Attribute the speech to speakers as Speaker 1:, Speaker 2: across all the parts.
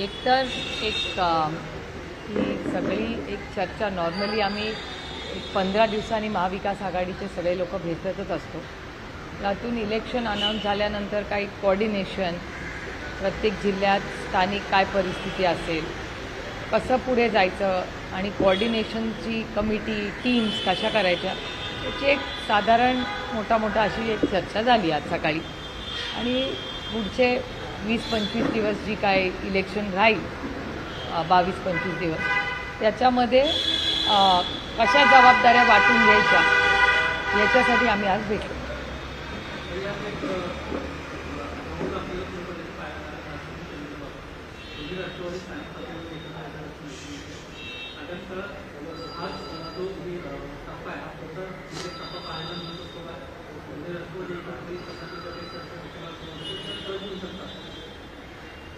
Speaker 1: एकतर एक अ, ही सगळी एक चर्चा नॉर्मली आम्ही एक पंधरा दिवसांनी महाविकास आघाडीचे सगळे लोक भेटतच असतो. त्यातून इलेक्शन अनाऊन्स झाल्यानंतर काही कोऑर्डिनेशन प्रत्येक जिल्ह्यात स्थानिक काय परिस्थिती असेल कसं पुढे जायचं आणि कोऑर्डिनेशनची कमिटी टीम्स कशा करायच्या याची एक साधारण मोठा मोठा अशी एक चर्चा झाली आज सकाळी. आणि पुढचे वीस पंचवीस दिवस जी काय इलेक्शन राहील बावीस पंचवीस दिवस त्याच्यामध्ये कशा जबाबदाऱ्या वाटून घ्यायच्या याच्यासाठी आम्ही आज भेटलो.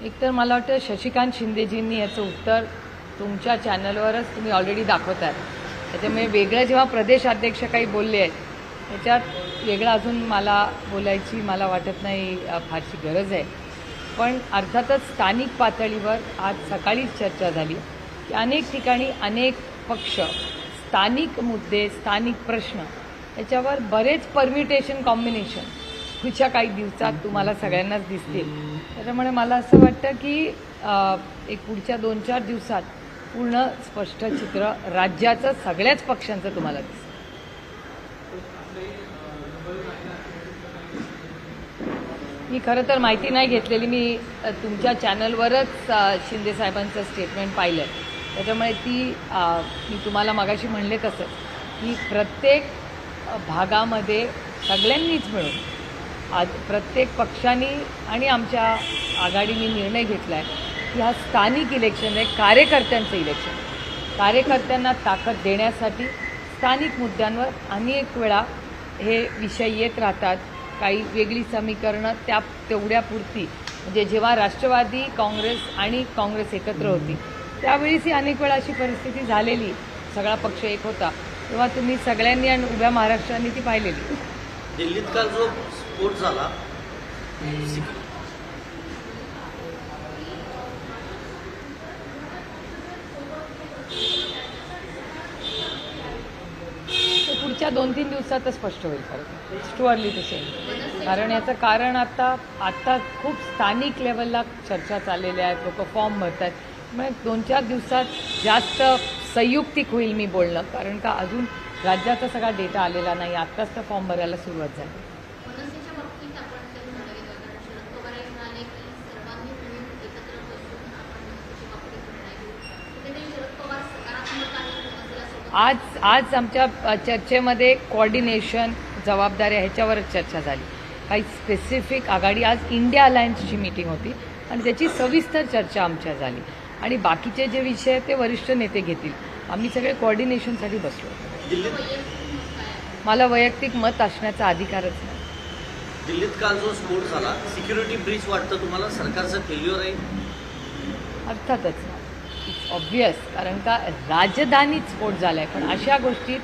Speaker 1: एकतर मला वाटतं शशिकांत शिंदेजींनी याचं उत्तर तुमच्या चॅनलवरच तुम्ही ऑलरेडी दाखवत आहे त्याच्यामुळे वेगळं जेव्हा प्रदेश अध्यक्ष काही बोलले आहेत त्याच्यात वेगळं अजून मला बोलायची मला वाटत नाही फारशी गरज आहे. पण अर्थातच स्थानिक पातळीवर आज सकाळीच चर्चा झाली की अनेक ठिकाणी अनेक पक्ष स्थानिक मुद्दे स्थानिक प्रश्न याच्यावर बरेच परम्युटेशन कॉम्बिनेशन पुढच्या काही दिवसात तुम्हाला सगळ्यांनाच दिसतील. त्याच्यामुळे मला असं वाटतं की एक पुढच्या दोन चार दिवसात पूर्ण स्पष्ट चित्र राज्याचं सगळ्याच पक्षांचं तुम्हाला दिसतं. मी खरं तर माहिती नाही घेतलेली. मी तुमच्या चॅनलवरच शिंदे साहेबांचं स्टेटमेंट पाहिलं त्याच्यामुळे ती मी तुम्हाला मगाशी म्हणले तसं की प्रत्येक भागामध्ये सगळ्यांनीच मिळून आज प्रत्येक पक्षाने आणि आमच्या आघाडीने निर्णय घेतला आहे की हा स्थानिक इलेक्शन आहे कार्यकर्त्यांचं इलेक्शन. कार्यकर्त्यांना ताकद देण्यासाठी स्थानिक मुद्द्यांवर अनेक वेळा हे विषय येत राहतात. काही वेगळी समीकरणं त्या तेवढ्यापुरती. म्हणजे जेव्हा राष्ट्रवादी काँग्रेस आणि काँग्रेस एकत्र होती त्यावेळीच ही अनेक वेळा अशी परिस्थिती झालेली. सगळा पक्ष एक होता. तेव्हा तुम्ही सगळ्यांनी आणि उभ्या महाराष्ट्राने ती पाहिलेली.
Speaker 2: दिल्लीत काल जो स्फोट झाला
Speaker 1: पुढच्या दोन तीन दिवसातच स्पष्ट होईल खरं it's too early to say कारण याचं कारण आता आता खूप स्थानिक लेवलला चर्चा चाललेल्या आहेत लोक फॉर्म भरत आहेत त्यामुळे दोन चार दिवसात जास्त संयुक्तिक होईल मी बोलणं. कारण का अजून राज्याचा सगळा डेटा आलेला नाही. आत्ताच तर फॉर्म भरायला सुरुवात झाली.
Speaker 3: हे
Speaker 1: आज आज आमच्या चर्चेमध्ये कोऑर्डिनेशन जबाबदाऱ्या ह्याच्यावरच चर्चा झाली. काही स्पेसिफिक आघाडी आज इंडिया अलायन्सची मीटिंग होती. आणि त्याची सविस्तर चर्चा आमच्या झाली. आणि बाकीचे जे विषय आहेत ते वरिष्ठ नेते घेतील. आम्ही सगळे कोऑर्डिनेशनसाठी बसलो
Speaker 2: दिल्लीत
Speaker 1: मला वैयक्तिक मत असण्याचा अधिकारच नाही.
Speaker 2: दिल्लीत काल जो स्फोट झाला सिक्युरिटी ब्रीच वाटतं तुम्हाला? सरकारचं फेल्युअर आहे?
Speaker 1: अर्थातच इट्स ऑब्वियस कारण का राजधानीत स्फोट झाला आहे पण अशा गोष्टीत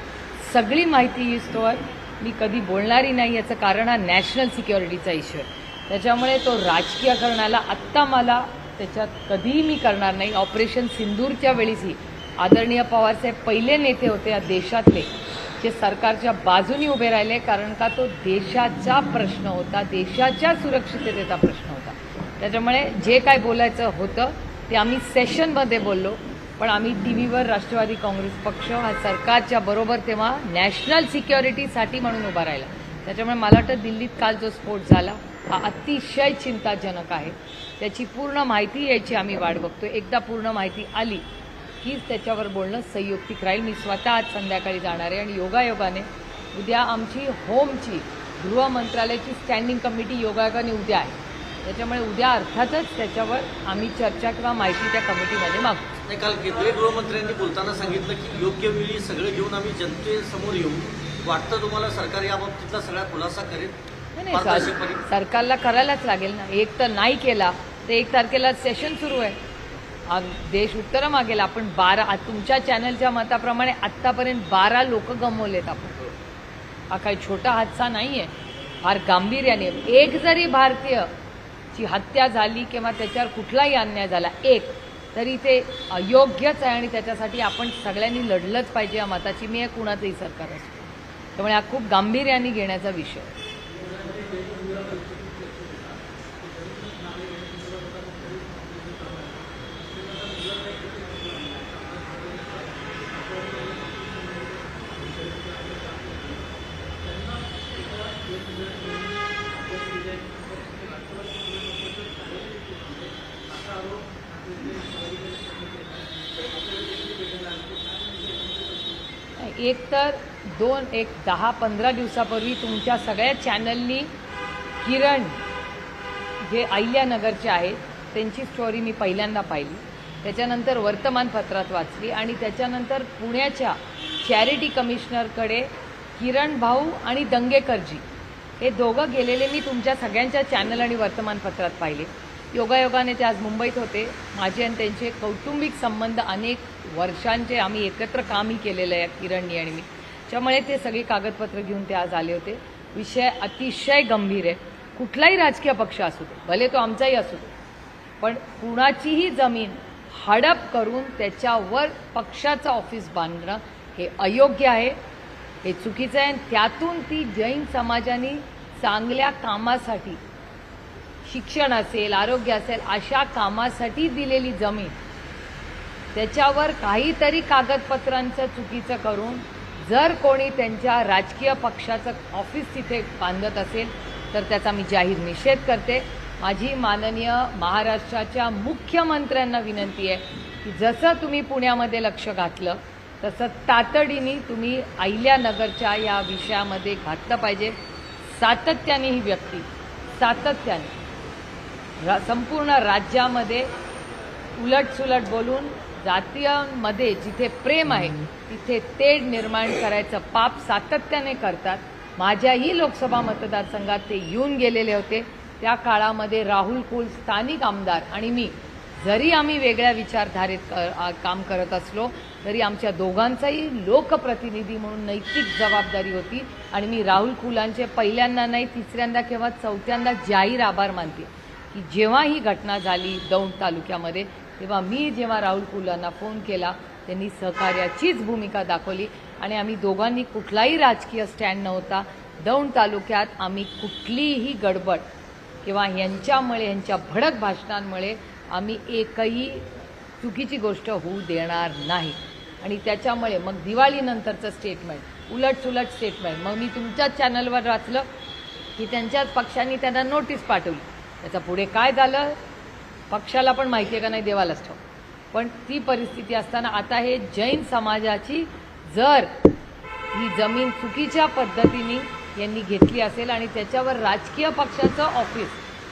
Speaker 1: सगळी माहिती येईस्तोवर मी कधी बोलणारी नाही याचं कारण हा नॅशनल सिक्युरिटीचा इश्यू आहे. त्याच्यामुळे तो राजकीयकरणाला आत्ता मला त्याच्यात कधीही मी करणार नाही. ऑपरेशन सिंदूरच्या वेळीसही. आदरणीय पवारसाहेब पहिले नेते होते या देशातले जे सरकारच्या बाजूनी उभे राहिले कारण का तो देशाचा प्रश्न होता देशाच्या सुरक्षिततेचा प्रश्न होता. त्याच्यामुळे जे काय बोलायचं होतं ते आम्ही सेशनमध्ये बोललो पण आम्ही टी व्हीवर राष्ट्रवादी काँग्रेस पक्ष हा सरकारच्या बरोबर तेव्हा नॅशनल सिक्युरिटीसाठी म्हणून उभा राहिला. त्याच्यामुळे मला वाटतं दिल्लीत काल जो स्फोट झाला हा अतिशय चिंताजनक आहे. त्याची पूर्ण माहिती यायची आम्ही वाट बघतो एकदा पूर्ण माहिती आली कीच त्याच्यावर बोलणं संयुक्तिक राहील. मी स्वतः आज संध्याकाळी जाणार आहे आणि योगायोगाने उद्या आमची होमची गृह मंत्रालयाची स्टँडिंग कमिटी योगायोगाने उद्या आहे. त्याच्यामुळे उद्या अर्थातच त्याच्यावर आम्ही चर्चा किंवा माहिती त्या कमिटीमध्ये मागू.
Speaker 2: नाही काल केंद्रीय गृहमंत्र्यांनी बोलताना सांगितलं की योग्य वेळी सगळं घेऊन आम्ही जनतेसमोर येऊ. वाटतं तुम्हाला सरकार या बाबतीतला सगळा खुलासा करेल?
Speaker 1: नाही, सरकारला करायलाच लागेल ना. एक तर नाही केला तर एक तारखेला सेशन सुरू आहे. देश उत्तर मागेल आपण बारा तुमच्या चॅनलच्या मताप्रमाणे आत्तापर्यंत बारा लोक गमवलेत आपण. हा काही छोटा हादसा नाही आहे फार गांभीर्याने. एक जरी भारतीय ची हत्या झाली किंवा त्याच्यावर कुठलाही अन्याय झाला एक तरी ते अयोग्यच आहे आणि त्याच्यासाठी आपण सगळ्यांनी लढलंच पाहिजे या मताची. मी आहे कुणाचंही सरकार असतो त्यामुळे हा खूप गांभीर्याने घेण्याचा विषय आहे. एक तर दोन एक दहा पंधरा दिवसापूर्वी तुमच्या सगळ्या चॅनलनी किरण जे अहिल्यानगरचे आहेत त्यांची स्टोरी मी पहिल्यांदा पाहिली. त्याच्यानंतर वर्तमानपत्रात वाचली आणि त्याच्यानंतर पुण्याच्या चॅरिटी कमिशनरकडे किरण भाऊ आणि दंगेकरजी हे दोघं गेलेले मी तुमच्या सगळ्यांच्या चॅनल आणि वर्तमानपत्रात पाहिले. योगायोगाने ते आज मुंबईत होते. माझे आणि त्यांचे कौटुंबिक संबंध अनेक वर्षांचे आम्ही एकत्र कामही केलेलं आहे किरणनी आणि मी. त्यामुळे ते सगळी कागदपत्र घेऊन ते आज आले होते. विषय अतिशय गंभीर आहे. कुठलाही राजकीय पक्ष असू दे भले तो आमचाही असू दे पण कुणाचीही जमीन हडप करून त्याच्यावर पक्षाचं ऑफिस बांधणं हे अयोग्य आहे. हे चुकीचं आहे आणि त्यातून ती जैन समाजाने चांगल्या कामासाठी शिक्षण असेल आरोग्य असेल अशा कामासाठी दिलेली जमीन. त्याच्यावर काहीतरी कागदपत्रांचं चुकीचं करून जर कोणी त्यांच्या राजकीय पक्षाचं ऑफिस तिथे बांधत असेल तर त्याचा मी जाहीर निषेध करते. माझी माननीय महाराष्ट्राच्या मुख्यमंत्र्यांना विनंती आहे की जसं तुम्ही पुण्यामध्ये लक्ष घातलं तसं तातडीने तुम्ही अहिल्यानगरच्या या विषयामध्ये घातलं पाहिजे. सातत्याने ही व्यक्ती सातत्याने. रा संपूर्ण राज्यामध्ये उलटसुलट बोलून जातीयांमध्ये जिथे प्रेम आहे तिथे तेढ निर्माण करायचं पाप सातत्याने करतात. माझ्याही लोकसभा मतदारसंघात ते येऊन गेलेले होते. त्या काळामध्ये राहुल कुल स्थानिक आमदार आणि मी जरी आम्ही वेगळ्या विचारधारेत काम करत असलो तरी आमच्या दोघांचाही लोकप्रतिनिधी म्हणून नैतिक जबाबदारी होती आणि मी राहुल कुलांचे पहिल्यांदा नाही तिसऱ्यांदा किंवा चौथ्यांदा जाहीर आभार मानते. की जेव्हा ही घटना झाली दौंड तालुक्यामध्ये तेव्हा मी जेव्हा राहुल कुलांना फोन केला त्यांनी सहकार्याचीच भूमिका दाखवली. आणि आम्ही दोघांनी कुठलाही राजकीय स्टँड नव्हता. दौंड तालुक्यात आम्ही कुठलीही गडबड किंवा यांच्यामुळे यांच्या भडक भाषणांमुळे आम्ही एकही चुकीची गोष्ट होऊ देणार नाही. आणि त्याच्यामुळे मग दिवाळीनंतरचं स्टेटमेंट उलट सुलट स्टेटमेंट मग मी तुमच्याच चॅनलवर वाचलं की त्यांच्याच पक्षांनी त्यांना नोटीस पाठवली. त्याचं पुढे काय झालं? पक्षाला पण माहिती आहे का नाही देवालाच ठाऊ पण ती परिस्थिती असताना आता हे जैन समाजाची जर ही जमीन चुकीच्या पद्धतीने यांनी घेतली असेल आणि त्याच्यावर राजकीय पक्षाचं ऑफिस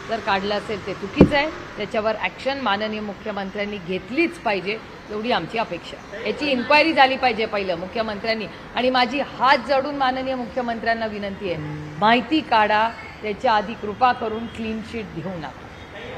Speaker 1: जर काढलं असेल ते चुकीचं आहे. त्याच्यावर ॲक्शन माननीय मुख्यमंत्र्यांनी घेतलीच पाहिजे एवढी आमची अपेक्षा. याची इन्क्वायरी झाली पाहिजे पहिलं मुख्यमंत्र्यांनी. आणि माझी हात जडून माननीय मुख्यमंत्र्यांना विनंती आहे माहिती काढा त्याच्या आधी कृपा करून क्लीन शीट घेऊ नका हा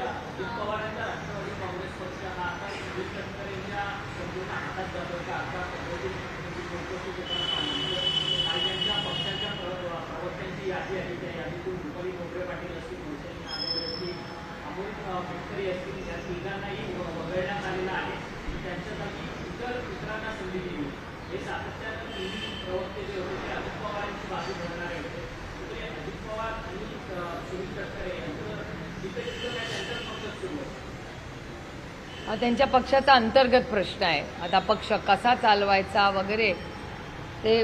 Speaker 1: त्यांच्या पक्षाचा अंतर्गत प्रश्न आहे. आता पक्ष कसा चालवायचा वगैरे ते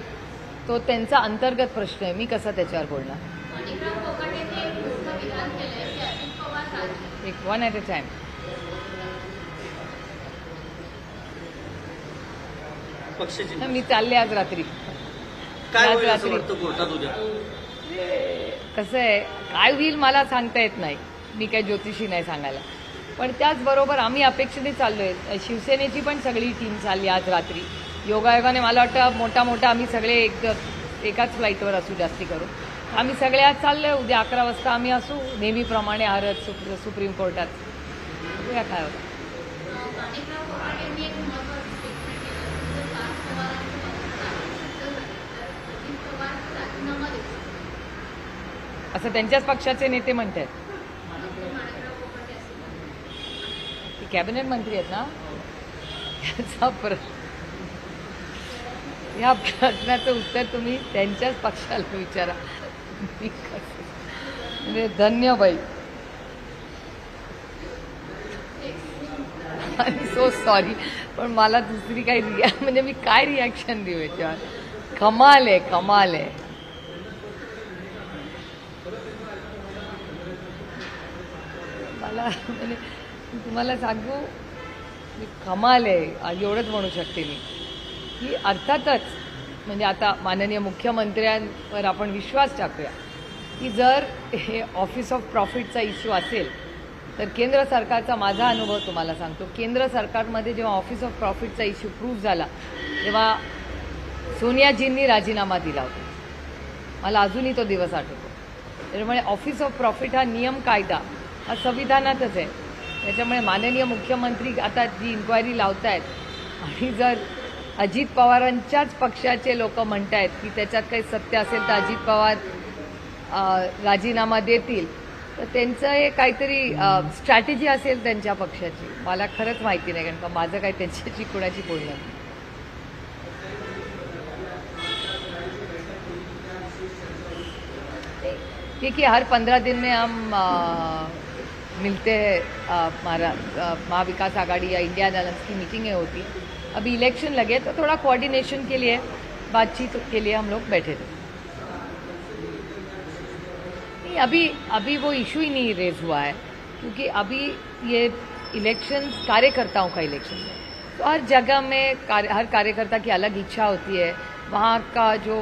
Speaker 1: तो त्यांचा अंतर्गत प्रश्न आहे. मी कसा त्याच्यावर बोलणार? एक वन ॲट अ टाइम मी चालले आज रात्री.
Speaker 2: काय
Speaker 1: आज रात्री. कसं आहे? काय होईल मला सांगता येत नाही. मी काय ज्योतिषी नाही सांगायला. पण त्याचबरोबर आम्ही अपेक्षेने आहे शिवसेनेची पण सगळी टीम चालली आज रात्री. योगायोगाने मला वाटतं मोठा मोठा आम्ही सगळे एक एकाच फ्लाईटवर असू जास्ती करू आम्ही सगळे आज आहे उद्या अकरा वाजता आम्ही असू. नेहमीप्रमाणे हरत सुप्र सुप्रीम कोर्टात. बघूया काय होतं. असं त्यांच्याच पक्षाचे नेते म्हणत आहेत
Speaker 3: म्हणतात.
Speaker 1: कॅबिनेट मंत्री आहेत ना याचा प्र या प्रश्नाचं उत्तर तुम्ही त्यांच्याच पक्षाला विचारा. म्हणजे धन्य बाई. सो सॉरी पण मला दुसरी काही रिया म्हणजे मी काय रिॲक्शन देऊ याच्यावर? कमाल आहे कमाल आहे. मला म्हणजे मी तुम्हाला सांगू मी कमाल आहे. आज एवढंच म्हणू शकते मी. की अर्थातच म्हणजे आता माननीय मुख्यमंत्र्यांवर आपण विश्वास टाकूया की जर हे ऑफिस ऑफ प्रॉफिटचा इश्यू असेल तर केंद्र सरकारचा माझा अनुभव तुम्हाला सांगतो. केंद्र सरकारमध्ये जेव्हा ऑफिस ऑफ प्रॉफिटचा इश्यू प्रूव्ह झाला तेव्हा सोनियाजींनी राजीनामा दिला होता. मला अजूनही तो दिवस आठवतो. त्याच्यामुळे ऑफिस ऑफ प्रॉफिट हा नियम कायदा हा संविधानातच आहे. त्याच्यामुळे माननीय मुख्यमंत्री आता जी इन्क्वायरी लावत आहेत आणि जर अजित पवारांच्याच पक्षाचे लोक म्हणत आहेत की त्याच्यात काही सत्य असेल तर अजित पवार राजीनामा देतील तर त्यांचं हे काहीतरी स्ट्रॅटेजी असेल त्यांच्या पक्षाची. मला खरंच माहिती नाही कारण का माझं काही त्यांच्याशी कुणाची बोलणं नाही. ठीक है हर पंद्रह दिन में हम आ, मिलते हैं हमारा महाविकास आघाड़ी या इंडिया अलायंस की मीटिंगें होती। हैं अभी इलेक्शन लगे तो थोड़ा कोऑर्डिनेशन के लिए बातचीत के लिए हम लोग बैठे थे। नहीं अभी अभी वो इशू ही नहीं रेज हुआ है क्योंकि अभी ये इलेक्शन कार्यकर्ताओं का इलेक्शन है। तो हर जगह में कार्य, हर कार्यकर्ता की अलग इच्छा होती है वहाँ का जो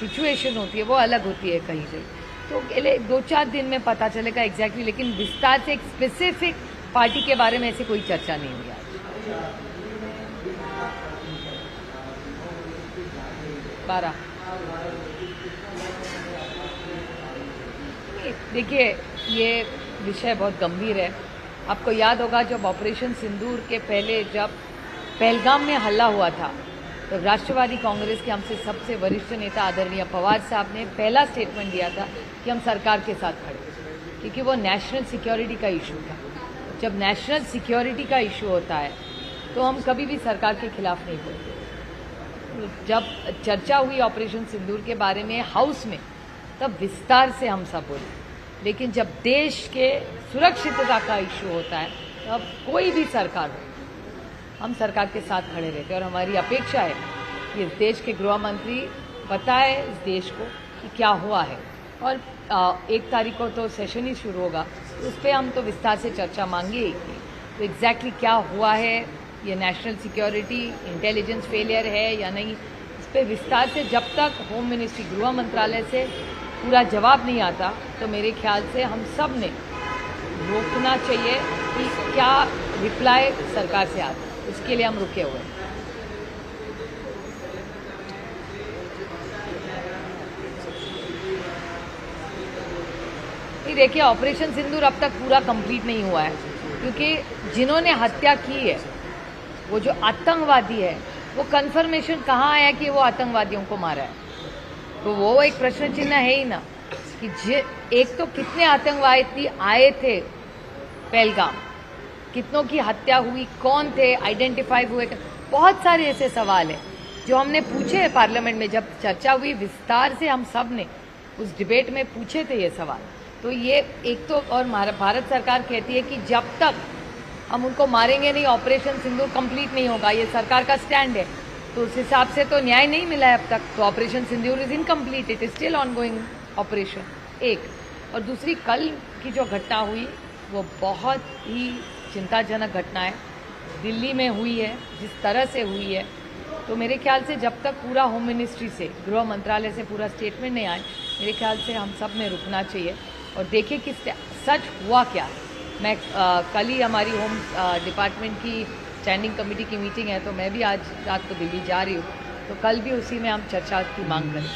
Speaker 1: सिचुएशन होती है वो अलग होती है कहीं से। तो दो चार दिन में पता चलेगा एग्जैक्टली लेकिन विस्तार से एक स्पेसिफिक पार्टी के बारे में ऐसी कोई चर्चा नहीं हुई आज। बारह। देखिए, ये विषय बहुत गंभीर है। आपको याद होगा जब ऑपरेशन सिंदूर के पहले जब पहलगाम में हल्ला हुआ था तो राष्ट्रवादी कांग्रेस के हमसे सबसे वरिष्ठ नेता आदरणीय पवार साहब ने पहला स्टेटमेंट दिया था कि हम सरकार के साथ खड़े क्योंकि वो नेशनल सिक्योरिटी का इशू था। जब नेशनल सिक्योरिटी का इशू होता है तो हम कभी भी सरकार के खिलाफ नहीं बोलते। जब चर्चा हुई ऑपरेशन सिंदूर के बारे में हाउस में, तब विस्तार से हम सब बोले। लेकिन जब देश के सुरक्षितता का इशू होता है, तब कोई भी सरकार हो हम सरकार के साथ खड़े रहते हैं और हमारी अपेक्षा है कि इस देश के गृह मंत्री बताए इस देश को कि क्या हुआ है। और आ, एक तारीख को तो सेशन ही शुरू होगा। तो उस पर हम तो विस्तार से चर्चा मांगे तो एग्जैक्टली क्या हुआ है ये नेशनल सिक्योरिटी इंटेलिजेंस फेलियर है या नहीं। इस पर विस्तार से जब तक होम मिनिस्ट्री गृह मंत्रालय से पूरा जवाब नहीं आता तो मेरे ख्याल से हम सबने रोकना चाहिए कि क्या रिप्लाई सरकार से आता। उसके लिए हम रुके हुए हैं। देखिए, ऑपरेशन सिंदूर अब तक पूरा कंप्लीट नहीं हुआ है, क्योंकि जिन्होंने हत्या की है, वो जो आतंकवादी है, वो कंफर्मेशन कहाँ आया कि वो आतंकवादियों को मारा है? तो वो एक प्रश्न चिन्ह है ही ना, कि एक तो कितने आतंकवादी आए थे, पहलगाम? कितनों की हत्या हुई, कौन थे आइडेंटिफाई हुए बहुत सारे ऐसे सवाल हैं, जो हमने पूछे हैं पार्लियामेंट में। जब चर्चा हुई, विस्तार से हम सबने उस डिबेट में पूछे थे ये सवाल। तो ये एक तो और भारत सरकार कहती है कि जब तक हम उनको मारेंगे नहीं ऑपरेशन सिंदूर कंप्लीट नहीं होगा, ये सरकार का स्टैंड है। तो उस हिसाब से तो न्याय नहीं मिला है अब तक। तो operation Sindoor is incomplete it is still on going operation एक। और दूसरी, कल की जो घटना हुई, वो बहुत ही चिंताजनक घटना है। दिल्ली में हुई है जिस तरह से हुई है। तो मेरे ख्याल से जब तक पूरा होम मिनिस्ट्री से गृह मंत्रालय से पूरा स्टेटमेंट नहीं आए मेरे ख्याल से हम सब में रुकना चाहिए और देखें कि सच हुआ क्या। मैं अ, कल ही हमारी होम डिपार्टमेंट की स्टैंडिंग कमेटी की मीटिंग है तो मैं भी आज रात को दिल्ली जा रही हूँ। तो कल भी उसी में हम चर्चा की मांग करें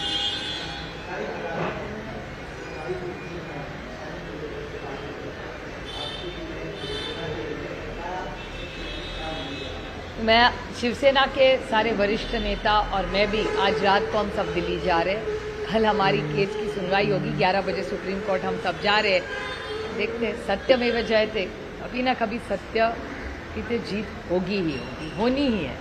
Speaker 1: मैं शिवसेना के सारे वरिष्ठ नेता और मैं भी आज रात को हम सब दिल्ली जा रहे हैं। कल हमारी केस की सुनवाई होगी 11 बजे सुप्रीम कोर्ट हम सब जा रहे हैं। देखते हैं सत्यमेव जयते कभी ना कभी सत्य की तो जीत होगी ही होगी होनी ही है।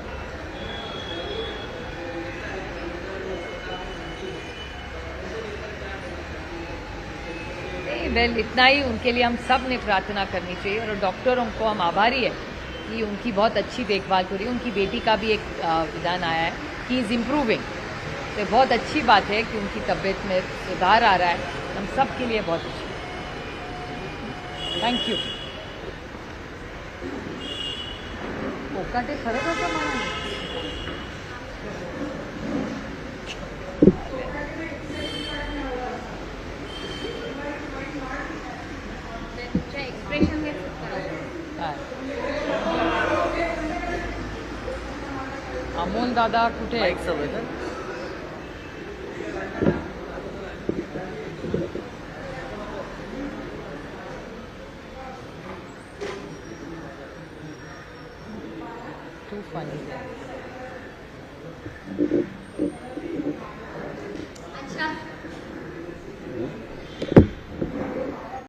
Speaker 1: वेल इतना ही उनके लिए हम सबने प्रार्थना करनी चाहिए और डॉक्टरों को हम आभारी है। कि उनकी बहुत अच्छी देखभाल हो रही है उनकी बेटी का भी एक विधान आया है कि इज़ इम्प्रूविंग तो बहुत अच्छी बात है कि उनकी तबीयत में सुधार आ रहा है। हम सब के लिए बहुत अच्छी थैंक यू कोकाटे खरंच असं मोहन दादा कुठे आहे?